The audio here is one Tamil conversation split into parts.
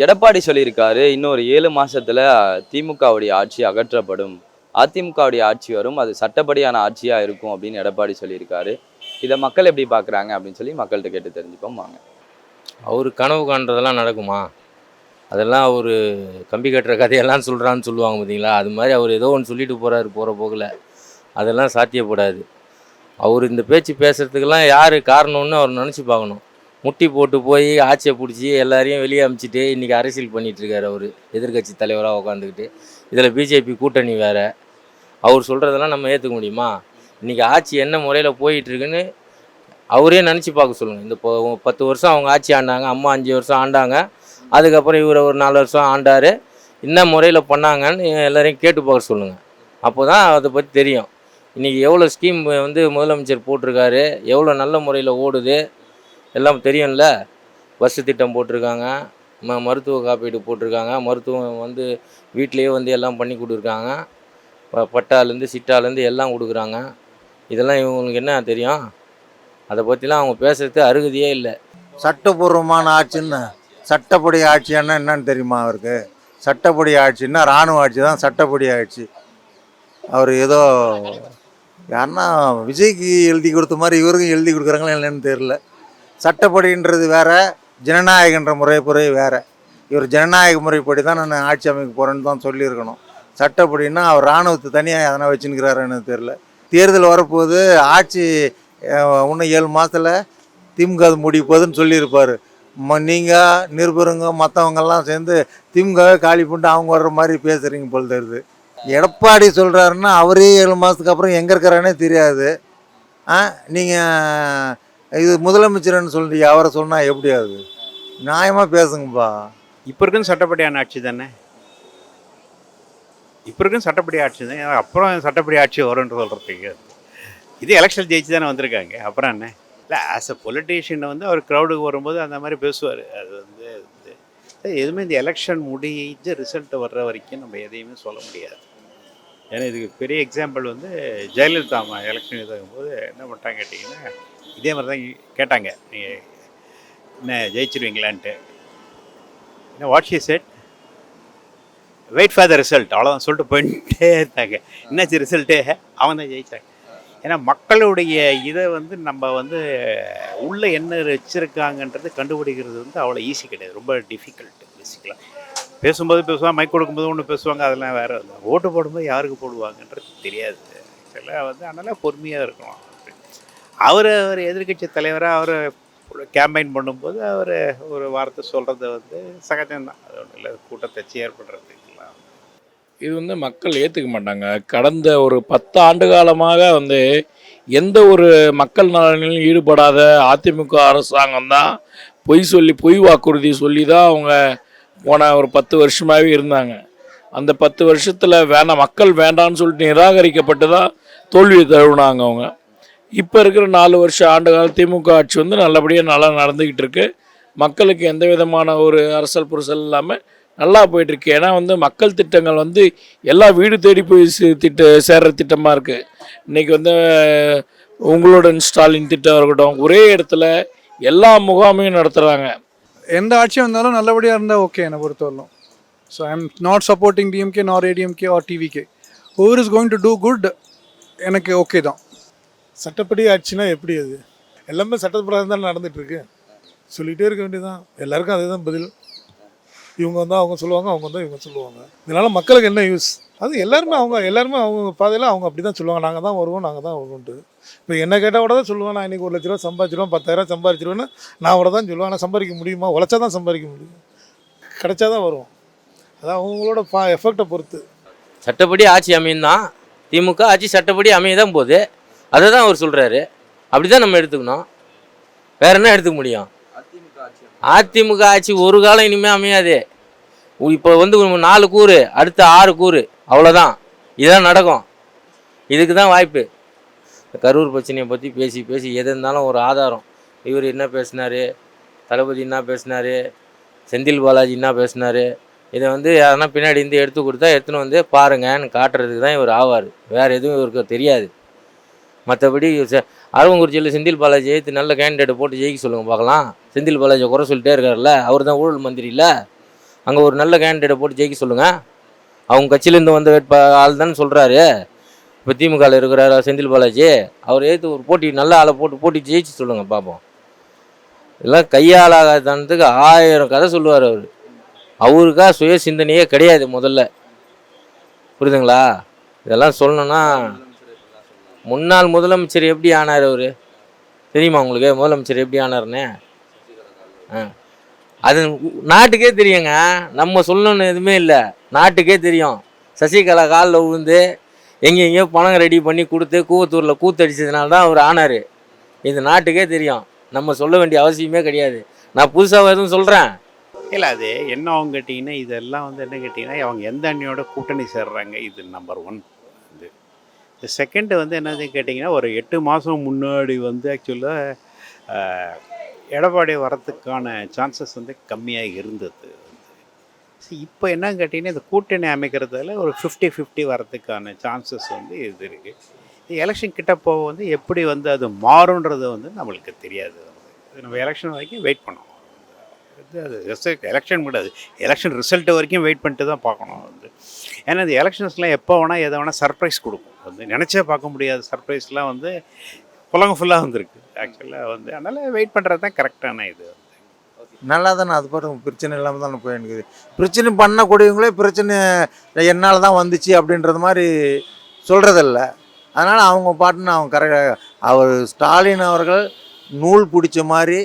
எடப்பாடி சொல்லியிருக்காரு இன்னொரு ஏழு மாசத்துல திமுகவுடைய ஆட்சி அகற்றப்படும். அதிமுகவுடைய ஆட்சி வரும் அது சட்டப்படியான ஆட்சியா இருக்கும் அப்படின்னு எடப்பாடி சொல்லியிருக்காரு. இதை மக்கள் எப்படி பார்க்குறாங்க அப்படின்னு சொல்லி மக்கள்கிட்ட கேட்டு தெரிஞ்சுப்போம் வாங்க. அவர் கனவு காண்றதெல்லாம் நடக்குமா? அதெல்லாம் அவர் கம்பி கட்டுற கதையெல்லாம் சொல்கிறான்னு சொல்லுவாங்க பார்த்தீங்களா அது மாதிரி அவர் ஏதோ ஒன்று சொல்லிட்டு போகிறாரு போகிற போக்கில். அதெல்லாம் சாத்தியப்படாது. அவர் இந்த பேச்சு பேசுறதுக்கெல்லாம் யார் காரணம்னு அவர் நினச்சி பார்க்கணும். முட்டி போட்டு போய் ஆட்சியை பிடிச்சி எல்லாரையும் வெளியே அமிச்சிட்டு இன்றைக்கி அரசியல் பண்ணிகிட்ருக்காரு அவர் எதிர்க்கட்சி தலைவராக உட்காந்துக்கிட்டு இதில் பிஜேபி கூட்டணி வேறு. அவர் சொல்கிறதெல்லாம் நம்ம ஏற்றுக்க முடியுமா? இன்றைக்கி ஆட்சி என்ன முறையில் போயிட்டுருக்குன்னு அவரே நினச்சி பார்க்க சொல்லுங்கள் இந்த பத்து வருஷம் அவங்க ஆட்சி ஆண்டாங்க அம்மா அஞ்சு வருஷம் ஆண்டாங்க அதுக்கப்புறம் இவர் ஒரு நாலு வருஷம் ஆண்டார். என்ன முறையில் பண்ணாங்கன்னு எல்லோரையும் கேட்டு பார்க்க சொல்லுங்கள் அப்போ தான் அதை பற்றி தெரியும். இன்றைக்கி எவ்வளோ ஸ்கீம் வந்து முதலமைச்சர் போட்டிருக்காரு எவ்வளோ நல்ல முறையில் ஓடுது எல்லாம் தெரியும்ல. பஸ்ஸு திட்டம் போட்டிருக்காங்க. ம மருத்துவ காப்பீடு போட்டிருக்காங்க. மருத்துவம் வந்து வீட்டிலேயே வந்து எல்லாம் பண்ணி கொடுத்துருக்காங்க ப- பட்டாலேருந்து சிட்டாலேருந்து எல்லாம் கொடுக்குறாங்க. இதெல்லாம் இவங்களுக்கு என்ன தெரியும்? அதை பற்றிலாம் அவங்க பேசுறது அருகதியே இல்லை. சட்டபூர்வமான ஆட்சின்னு சட்டப்படி ஆட்சின்னா என்னன்னு தெரியுமா அவருக்கு? சட்டப்படி ஆட்சின்னா இராணுவ ஆட்சி தான் சட்டப்படி ஆட்சி. அவர் ஏதோ யாருன்னா விஜய்க்கு எழுதி கொடுத்த மாதிரி இவருக்கும் எழுதி கொடுக்குறாங்களா என்னன்னு தெரில சட்டப்படின்றது வேறு ஜனநாயகன்ற முறைப்படி வேறு. இவர் ஜனநாயக முறைப்படி தான் நான் ஆட்சி அமைக்க போகிறேன்னு தான் சொல்லியிருக்கணும். சட்டப்படின்னா அவர் இராணுவத்தை தனியாக எதனா வச்சுன்னுக்கிறாருன்னு தெரில தேர்தல் வரப்போது ஆட்சி இன்னும் ஏழு மாதத்தில் திமுக அது முடிய போகுதுன்னு சொல்லியிருப்பார். நீங்கள் நிருபருங்க மற்றவங்கெல்லாம் சேர்ந்து திமுகவே காலி பண்ணிட்டு அவங்க வர்ற மாதிரி பேசுகிறீங்க போல் தருது எடப்பாடி சொல்கிறாருன்னா அவரே ஏழு மாதத்துக்கு அப்புறம் எங்கே இருக்கிறானே தெரியாது. ஆ நீங்கள் இது முதலமைச்சர்னு சொல்லிட்டு அவரை சொன்னால் எப்படி அது? நியாயமாக பேசுங்கப்பா. இப்போ இருக்கும் சட்டப்படியான ஆட்சி தானே? இப்போ இருக்கும் சட்டப்படி ஆட்சி தான்? ஏன்னா அப்புறம் சட்டப்படி ஆட்சி வரும்னு சொல்கிறதுக்கு இது எலெக்ஷன் ஜெயிச்சு தானே வந்திருக்காங்க. அப்புறம் என்ன? இல்லை ஆஸ் அ பொலிட்டீஷியனை வந்து அவர் க்ரௌடுக்கு வரும்போது அந்த மாதிரி பேசுவார். அது வந்து எதுவுமே இந்த எலெக்ஷன் முடிஞ்சு ரிசல்ட் வர்ற வரைக்கும் நம்ம எதையுமே சொல்ல முடியாது. ஏன்னா இதுக்கு பெரிய எக்ஸாம்பிள் வந்து ஜெயலலிதா அம்மா எலெக்ஷன் இதாகும்போது என்ன பண்ணிட்டாங்க கேட்டிங்கன்னா இதே மாதிரி தான் கேட்டாங்க. நீங்கள் என்ன ஜெயிச்சிருவீங்களான்ட்டு. என்ன what she said wait for the result அவ்வளோதான் சொல்லிட்டு போயிட்டே இருந்தாங்க. என்னாச்சு ரிசல்ட்டு அவன் தான் ஜெயித்தாங்க ஏன்னா மக்களுடைய இதை வந்து நம்ம வந்து உள்ளே என்ன வச்சுருக்காங்கன்றது கண்டுபிடிக்கிறது வந்து அவ்வளோ ஈஸி கிடையாது. ரொம்ப டிஃபிகல்ட் பேசிக்கலாம் பேசும்போது பேசுவாங்க மைக் கொடுக்கும்போது ஒன்று பேசுவாங்க அதெல்லாம் வேறு. ஓட்டு போடும்போது யாருக்கு போடுவாங்கன்றது தெரியாது. ஆக்சுவலாக வந்து அதனால் பொறுமையாக இருக்கணும் அவர் அவர் எதிர்க்கட்சி தலைவராக அவர் கேம்பெயின் பண்ணும்போது அவர் ஒரு வார்த்தை சொல்கிறது வந்து சகஜம்தான். அது ஒன்றும் இல்லை. கூட்டத்தை சேர் பண்ணுறதுக்கெல்லாம் இது வந்து மக்கள் ஏற்றுக்க மாட்டாங்க. கடந்த ஒரு பத்து ஆண்டு காலமாக வந்து எந்த ஒரு மக்கள் நலனிலும் ஈடுபடாத அதிமுக அரசாங்கம் தான் பொய் சொல்லி பொய் வாக்குறுதி சொல்லி தான் அவங்க போன ஒரு பத்து வருஷமாகவே இருந்தாங்க. அந்த பத்து வருஷத்தில் வேணாம் மக்கள் வேண்டாம்னு சொல்லிட்டு நிராகரிக்கப்பட்டு தான் தோல்வியை தழுவினாங்க அவங்க. இப்போ இருக்கிற நாலு வருஷம் ஆண்டு கால திமுக ஆட்சி வந்து நல்லபடியாக நல்லா நடந்துக்கிட்டு இருக்கு. மக்களுக்கு எந்த விதமான ஒரு அரசல் புரசல் இல்லாமல் நல்லா போயிட்டுருக்கு ஏன்னா வந்து மக்கள் திட்டங்கள் வந்து எல்லா வீடு தேடி போய் திட்ட சேர்ற திட்டமாக இருக்குது இன்றைக்கி வந்து உங்களுடன் ஸ்டாலின் திட்டம் இருக்கட்டும் ஒரே இடத்துல எல்லா முகாமையும் நடத்துகிறாங்க எந்த ஆட்சியாக இருந்தாலும் நல்லபடியாக இருந்தால் ஓகே என்னை பொறுத்தவரைக்கும் so I am not supporting DMK nor ADMK or TVK who is going to do good எனக்கு ஓகே தான். சட்டப்படி ஆச்சுன்னா எப்படி அது? எல்லாமே சட்டப்பிரகாரம் தான் நடந்துகிட்ருக்கு சொல்லிகிட்டே இருக்க வேண்டியதுதான். எல்லாருக்கும் அதே தான் பதில். இவங்க வந்தால் அவங்க சொல்லுவாங்க அவங்க வந்தால் இவங்க சொல்லுவாங்க. இதனால் மக்களுக்கு என்ன யூஸ் அது எல்லாருமே அவங்க எல்லாருமே அவங்க பாதையில் அவங்க அப்படி தான் சொல்லுவாங்க. நாங்கள் தான் வருவோம் நாங்கள் தான் வருவோன்ட்டு இப்போ என்ன கேட்டால் கூட தான் சொல்லுவேன் நான் இன்றைக்கி ஒரு லட்ச ரூபா சம்பாதிச்சிருவேன் பத்தாயிரம் சம்பாதிச்சிருவேன்னு நான் கூட தான் சொல்லுவேன். ஆனால் சம்பாதிக்க முடியுமா? உழைச்சா தான் சம்பாதிக்க முடியும். கிடைச்சா தான் வரும் அதான் அவங்களோட பா எஃபெக்டை பொறுத்து. சட்டப்படி ஆட்சி அமையும் தான் திமுக ஆட்சி சட்டப்படி அமைய தான் போகுது. அதை தான் அவர் சொல்கிறாரு அப்படி தான் நம்ம எடுத்துக்கணும். வேற என்ன எடுத்துக்க முடியும்? அதிமுக ஆட்சி ஒரு காலம் இனிமேல் அமையாது. இப்போ வந்து நாலு கூறு அடுத்த ஆறு கூறு அவ்வளோதான் இதான் நடக்கும். இதுக்கு தான் வாய்ப்பு. இந்த கரூர் பிரச்சனையை பற்றி பேசி பேசி எது இருந்தாலும் ஒரு ஆதாரம். இவர் என்ன பேசினாரு? தளபதி என்ன பேசினாரு? செந்தில் பாலாஜி என்ன பேசினாரு? இதை வந்து யாருன்னா பின்னாடி இருந்து எடுத்து கொடுத்தா எடுத்துன்னு வந்து பாருங்கன்னு காட்டுறதுக்கு தான் இவர் ஆவார். வேறு எதுவும் இவருக்கு தெரியாது. மற்றபடி அரவங்குறிச்சியில் செந்தில் பாலாஜி ஏற்று நல்ல கேண்டிடேட் போட்டு ஜெயிக்க சொல்லுங்கள் பார்க்கலாம். செந்தில் பாலாஜியை குறை சொல்லிட்டே இருக்கார்ல அவர் தான் ஊழல் மந்திரியில் அங்கே ஒரு நல்ல கேண்டிடேட்டை போட்டு ஜெயிக்க சொல்லுங்கள் அவங்க கட்சியிலேருந்து வந்த வேட்பா ஆள் தானே சொல்கிறாரு இப்போ திமுகவில் இருக்கிறார் செந்தில் பாலாஜி? அவர் ஏற்று ஒரு போட்டி நல்ல ஆளை போட்டு போட்டி ஜெயிச்சு சொல்லுங்கள் பார்ப்போம். இதெல்லாம் கையாளாதனத்துக்கு ஆயிரம் கதை சொல்லுவார் அவர். அவருக்கா சுய சிந்தனையே கிடையாது முதல்ல. புரியுதுங்களா? இதெல்லாம் சொல்லணும்னா முன்னாள் முதலமைச்சர் எப்படி ஆனார் அவர்? தெரியுமா உங்களுக்கு? முதலமைச்சர் எப்படி ஆனார்னே ஆ. அது நாட்டுக்கே தெரியுங்க. நம்ம சொல்லணும்னு எதுவுமே இல்லை. நாட்டுக்கே தெரியும். சசிகலா காலில் விழுந்து எங்கே எங்கேயோ பணம் ரெடி பண்ணி கொடுத்து கூவத்தூரில் கூத்தடிச்சதுனால தான் அவர் ஆனார். இது நாட்டுக்கே தெரியும். நம்ம சொல்ல வேண்டிய அவசியமே கிடையாது. நான் புதுசாக எதுவும் சொல்கிறேன் இல்லை அது என்ன அவங்க கேட்டிங்கன்னா இதெல்லாம் வந்து என்ன கேட்டிங்கன்னா அவங்க எந்த அண்ணியோட கூட்டணி சேர்றாங்க? இது நம்பர் ஒன் செகண்டு வந்து என்னது கேட்டிங்கன்னா ஒரு எட்டு மாதம் முன்னாடி வந்து ஆக்சுவலாக எடப்பாடி வரத்துக்கான சான்சஸ் வந்து கம்மியாக இருந்தது. இப்போ என்னன்னு கேட்டிங்கன்னா இந்த கூட்டணி அமைக்கிறதுல ஒரு ஃபிஃப்டி ஃபிஃப்டி வரதுக்கான சான்சஸ் வந்து இது இருக்குது எலெக்ஷன் கிட்ட போக வந்து எப்படி வந்து அது மாறுன்றது வந்து நம்மளுக்கு தெரியாது. நம்ம எலெக்ஷன் வரைக்கும் வெயிட் பண்ணுவோம் அது ரிசல்ட் எலெக்ஷன் கூடாது எலெக்ஷன் ரிசல்ட் வரைக்கும் வெயிட் பண்ணிட்டு தான் பார்க்கணும் வந்து. ஏன்னா இந்த எலெக்ஷன்ஸ்லாம் எப்போ வேணால் எதை வேணால் சர்ப்ரைஸ் கொடுக்கும். வந்து நினச்சே பார்க்க முடியாத. சர்ப்ரைஸ்லாம் வந்து புலங்க ஃபுல்லாக வந்திருக்கு. ஆக்சுவலாக வந்து அதனால் வெயிட் பண்ணுறது தான் கரெக்டான இது நல்லா தானே அது பாட்டு பிரச்சனை இல்லாமல் தானே போயிருக்குது பிரச்சனை பண்ணக்கூடியவங்களே பிரச்சனை என்னால் தான் வந்துச்சு அப்படின்றது மாதிரி சொல்கிறதில்ல அதனால் அவங்க பாட்டுன்னு அவங்க கரெக்டாக அவர் ஸ்டாலின் அவர்கள் நூல் பிடிச்ச மாதிரி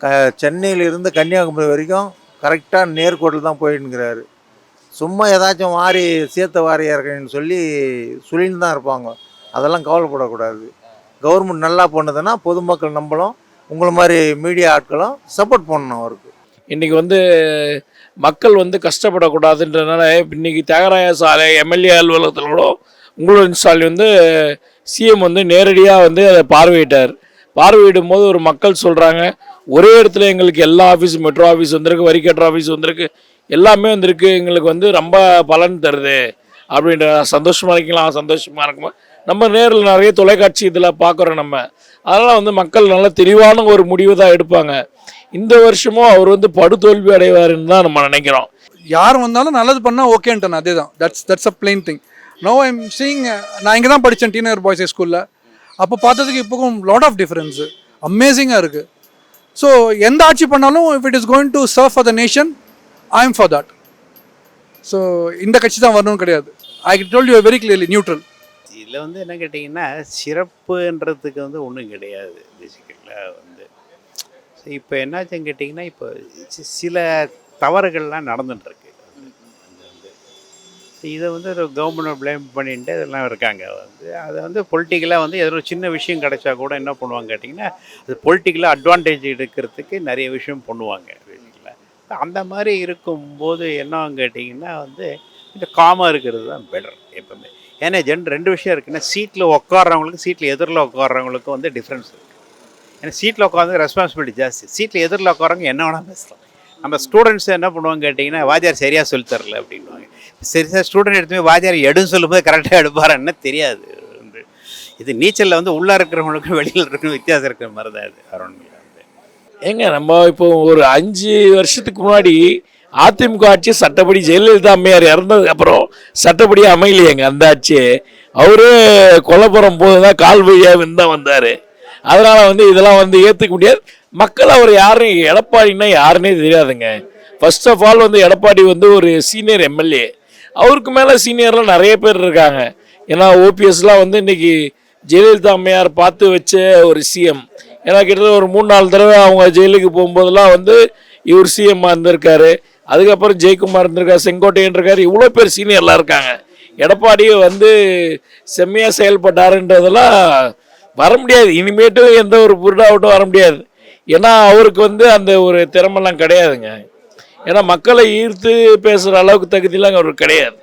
க சென்னையிலிருந்து கன்னியாகுமரி வரைக்கும் கரெக்டாக நேர்கோட்டில் தான் போயிட்டுங்கிறாரு சும்மா ஏதாச்சும் வாரி சேர்த்த வாரி இறக்கணும்னு சொல்லி சொல்லின்னு தான் இருப்பாங்க. அதெல்லாம் கவலைப்படக்கூடாது. கவர்மெண்ட் நல்லா பண்ணுதுன்னா பொதுமக்கள் நம்மளும் உங்களை மாதிரி மீடியா ஆட்களும் சப்போர்ட் பண்ணணும் அவருக்கு. இன்றைக்கி வந்து மக்கள் வந்து கஷ்டப்படக்கூடாதுன்றதுனால இன்றைக்கி தியாகராய சாலை எம்எல்ஏ அலுவலகத்தில் கூட உங்களோட ஸ்டாலின் வந்து சிஎம் வந்து நேரடியாக வந்து அதை பார்வையிட்டார். பார்வையிடும் போது ஒரு மக்கள் சொல்கிறாங்க ஒரே இடத்துல எங்களுக்கு எல்லா ஆஃபீஸ் மெட்ரோ ஆஃபீஸ் வந்திருக்கு வரி கட்டுற ஆஃபீஸ் வந்திருக்கு எல்லாமே வந்திருக்கு எங்களுக்கு வந்து ரொம்ப பலன் தருது அப்படின்ற சந்தோஷமாக இருக்கலாம் சந்தோஷமாக இருக்குமா? நம்ம நேரில் நிறைய தொலைக்காட்சி இதில் பார்க்குறோம் நம்ம. அதனால் வந்து மக்கள் நல்ல தெளிவான ஒரு முடிவு தான் எடுப்பாங்க. இந்த வருஷமும் அவர் வந்து படுதோல்வி அடைவாருன்னு தான் நம்ம நினைக்கிறோம். யார் வந்தாலும் நல்லது பண்ணால் ஓகேன்ட்டேன் அதே தான் that's that's a plain thing no I'm seeing நான் இங்கே தான் படித்தேன் டீனர் பாய்ஸ் ஸ்கூலில் அப்போ பார்த்ததுக்கு இப்போக்கும் லாட் ஆஃப் டிஃப்ரென்ஸு அமேசிங்காக இருக்குது ஸோ எந்த ஆட்சி பண்ணாலும் if it is going to serve for the nation I am for that so இந்த கட்சி தான் வரணும்னு கிடையாது. I told you very clearly neutral இதில் வந்து என்ன கேட்டிங்கன்னா சிறப்புன்றதுக்கு வந்து ஒன்றும் கிடையாது பேசிக்கலாக வந்து. இப்போ என்னாச்சுன்னு கேட்டிங்கன்னா இப்போ சில தவறுகள்லாம் நடந்துட்டுருக்கு. இதை வந்து ஒரு கவர்மெண்ட் ப்ளேம் பண்ணிட்டு இதெல்லாம் இருக்காங்க. வந்து அதை வந்து பொலிட்டிக்கலாக வந்து ஏதோ ஒரு சின்ன விஷயம் கிடைச்சா கூட என்ன பண்ணுவாங்க கேட்டிங்கன்னா அது பொலிட்டிக்கலாக அட்வான்டேஜ் எடுக்கிறதுக்கு நிறைய விஷயம் பண்ணுவாங்க அந்த மாதிரி இருக்கும்போது என்னன்னு கேட்டிங்கன்னா வந்து இந்த காமாக இருக்கிறது தான் பெட்டர் எப்பவுமே. ஏன்னா ஜென் ரெண்டு விஷயம் இருக்குன்னா சீட்டில் உட்காடுறவங்களுக்கு சீட்டில் எதிரில் உட்கார்றவங்களுக்கும் வந்து டிஃப்ரென்ஸ் இருக்குது ஏன்னா சீட்டில் உட்காந்து ரெஸ்பான்சிபிலிட்டி ஜாஸ்தி. சீட்டில் எதிரில் உட்காரவங்க என்ன வேணால் பேசலாம். நம்ம ஸ்டூடெண்ட்ஸ் என்ன பண்ணுவாங்க கேட்டிங்கன்னா வாத்தியார் சரியாக சொல்லித்தரல அப்படின்வாங்க சரி சார் ஸ்டூடெண்ட் எடுத்துமே வாத்தியார் எடுன்னு சொல்லும்போது கரெக்டாக எடுப்பாரன்னு தெரியாது. வந்து இது நீச்சலில் வந்து உள்ளே இருக்கிறவங்களுக்கும் வெளியில் இருக்கிற வித்தியாசம் இருக்கிற மாதிரி தான் இது அரௌண்ட் ஏங்க நம்ம இப்போ ஒரு அஞ்சு வருஷத்துக்கு முன்னாடி அதிமுக ஆட்சி சட்டப்படி ஜெயலலிதா அம்மையார் இறந்ததுக்கு அப்புறம் சட்டப்படி அமையலையேங்க அந்த ஆட்சி அவரு கொலப்புறம் போது தான் கால் வழியாக தான் வந்தார். அதனால் வந்து இதெல்லாம் வந்து ஏற்றுக்க முடியாது. மக்கள் அவர் யாரும் எடப்பாடின்னா யாருன்னே தெரியாதுங்க. ஃபர்ஸ்ட் ஆஃப் ஆல் வந்து எடப்பாடி வந்து ஒரு சீனியர் எம்எல்ஏ அவருக்கு மேலே சீனியர்லாம் நிறைய பேர் இருக்காங்க. ஏன்னா ஓபிஎஸ்லாம் வந்து இன்றைக்கி ஜெயலலிதா அம்மையார் பார்த்து வச்ச ஒரு சிஎம் ஏன்னா கிட்டத்தட்ட ஒரு மூணு நாலு தடவை அவங்க ஜெயிலுக்கு போகும்போதெல்லாம் வந்து இவர் சிஎம்மாக இருந்திருக்காரு. அதுக்கப்புறம் ஜெயக்குமார் இருந்திருக்காரு செங்கோட்டையன் இருக்கார் இவ்வளோ பேர் சீனியர்லாம் இருக்காங்க. எடப்பாடியை வந்து செம்மையாக செயல்பட்டாருன்றதெல்லாம் வர முடியாது. இனிமேட்டும் எந்த ஒரு புருடாவட்டும் வர முடியாது. ஏன்னா அவருக்கு வந்து அந்த ஒரு திறமெல்லாம் கிடையாதுங்க. ஏன்னா மக்களை ஈர்த்து பேசுகிற அளவுக்கு தகுதியெலாம் அவருக்கு கிடையாது.